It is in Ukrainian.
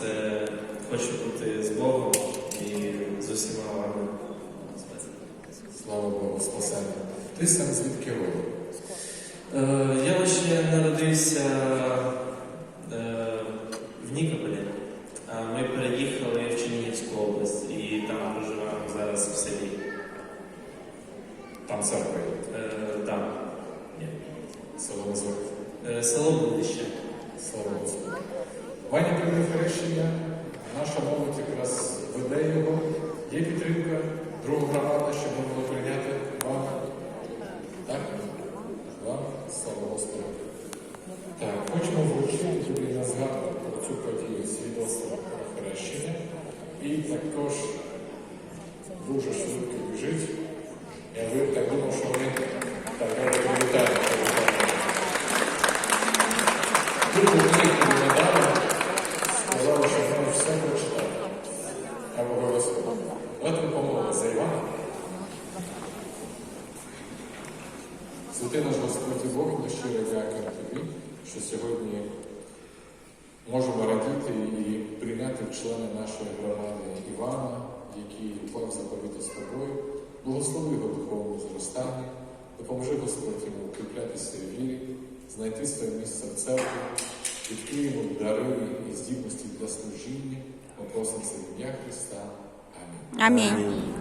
це хочу бути з Богом і з усіма вами. Слава Богу, спасення. Ти сам звідки родом? Е, Я лише народився е, в Нікополі, ми переїхали в Чернігівську область і там проживаємо зараз в селі. Там церква є. Е, Там. Ні. Село називається. Е, Село Будище. Слава Господу. Ваня прийняв хрещення, наша молодь якраз веде його. Є підтримка, друга громада, щоб ми прийняти вам. Так? Вам? Слава Господу. Так, хочемо вручити тобі на згадку про цю подію свідоцтво про хрещення. І також дуже швидко біжить. Обов'язково. Давайте ми помолимося за Івана. Святий наш Господь і Бог, ми щиро дякуємо Тобі, що сьогодні можемо радіти і прийняти в члени нашої громади Івана, який уклав заповіти з тобою. Благослови його духовному зростанні, допоможи Господь йому укріплятися в вірі, знайти своє місце в церкві, йому дари і здібності для служіння. В ім'я Христа. 阿明。